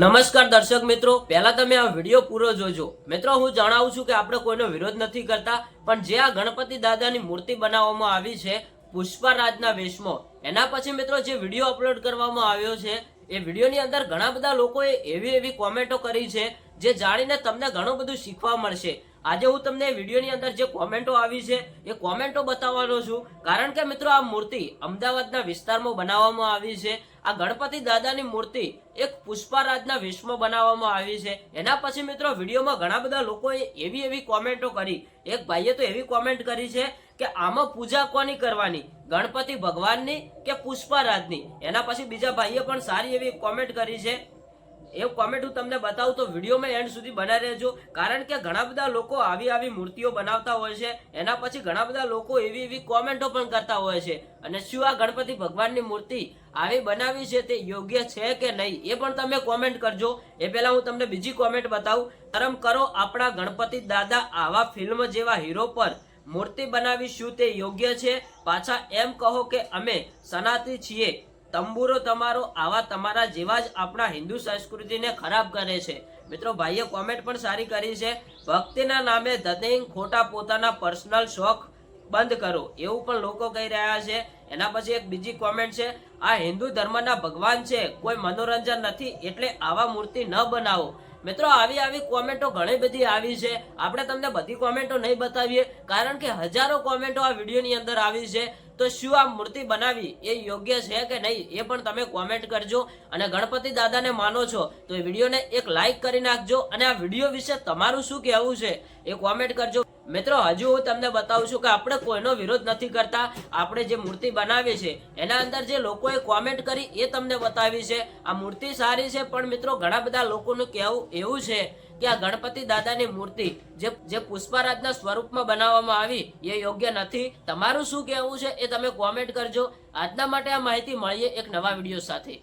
નમસ્કાર દર્શક મિત્રો. પહેલા તમે આ વીડિયો પૂરો જોજો. મિત્રો, હું જણાવું છું કે આપણે કોઈનો વિરોધ નથી કરતા, પણ જે આ ગણપતિ દાદાની મૂર્તિ બનાવવામાં આવી છે, પુષ્પરાજના વેશમાં. એના પછી મિત્રો, જે વીડિયો અપલોડ કરવામાં આવ્યો છે, એ વિડીયોની અંદર ઘણા બધા લોકોએ એવી એવી કોમેન્ટો કરી છે, જે જાણીને તમને ઘણું બધું શીખવા મળશે. આજે હું તમને વિડીયોની અંદર જે કોમેન્ટો આવી છે, એ કોમેન્ટો બતાવવાનો છું. કારણ કે મિત્રો આ મૂર્તિ અમદાવાદના વિસ્તારમાં બનાવવામાં આવી છે. આ ગણપતિ દાદાની મૂર્તિ એક પુષ્પારાજના વિશ્વમાં બનાવવામાં આવી છે. એના પછી મિત્રો વિડીયોમાં ઘણા બધા લોકોએ એવી એવી કોમેન્ટો કરી. એક ભાઈએ તો એવી કોમેન્ટ કરી છે કે આમાં પૂજા કોની કરવાની? ગણપતિ ભગવાનની કે પુષ્પારાજની? એના પછી બીજા ભાઈએ પણ સારી એવી કોમેન્ટ કરી છે. એ કોમેન્ટ હું તમને બતાવું તો વિડીયોમાં એન્ડ સુધી બનાવી રહેજો. કારણ કે ઘણા બધા લોકો આવી આવી મૂર્તિઓ બનાવતા હોય છે. એના પછી ઘણા બધા લોકો એવી એવી કોમેન્ટો પણ કરતા હોય છે. અને શું આ ગણપતિ ભગવાનની મૂર્તિ આવી બનાવી છે તે યોગ્ય છે કે નહીં, એ પણ તમે કોમેન્ટ કરજો. એ પહેલા હું તમને બીજી કોમેન્ટ બતાવું. શરમ કરો આપણા ગણપતિ દાદા આવા ફિલ્મ જેવા હીરો પર. મૂર્તિ બનાવી શું તે યોગ્ય છે. પાછા એમ કહો કે અમે સનાતી છીએ. તંબુરો તમારો આવા તમારા જેવા જ આપણા હિન્દુ સંસ્કૃતિને ખરાબ કરે છે. મિત્રો, ભાઈએ કોમેન્ટ પણ સારી કરી છે. ભક્તિના નામે ધતિંગ ખોટા પોતાના પર્સનલ શોખ બંધ કરો. એવું પણ લોકો કહી રહ્યા છે. એના પછી એક બીજી કોમેન્ટ છે, આ હિન્દુ ધર્મના ભગવાન છે. કોઈ મનોરંજન નથી, એટલે આવા મૂર્તિ ન બનાવો. મિત્રો, આવી આવી કોમેન્ટો ઘણી બધી આવી છે. આપણે તમને બધી કોમેન્ટો નહીં બતાવીએ, કારણ કે હજારો કોમેન્ટો આ વિડીયોની અંદર આવી છે. તો શું આ મૂર્તિ બનાવી, એ યોગ્ય છે કે નહીં, એ પણ તમે કોમેન્ટ કરજો. અને ગણપતિ દાદાને માનો છો, તો એ વિડીયોને એક લાઈક કરી નાખજો. અને આ વીડિયો વિશે તમારું શું કહેવું છે, એ કોમેન્ટ કરજો. મિત્રો, હજુ હું તમને બતાવું છું કે આપણે કોઈનો વિરોધ નથી કરતા. આપણે જે મૂર્તિ બનાવી છે એના અંદર જે લોકોએ કોમેન્ટ કરી એ તમને બતાવી છે. આ મૂર્તિ સારી છે, પણ મિત્રો, ઘણા બધા લોકોનું કહેવું એવું છે કે આ ગણપતિ દાદાની મૂર્તિ જે જે પુષ્પારાજના સ્વરૂપમાં બનાવવામાં આવી, એ યોગ્ય નથી. તમારું શું કહેવું છે એ તમે કોમેન્ટ કરજો. આજના માટે આ માહિતી મળીએ એક નવા વીડિયો સાથે.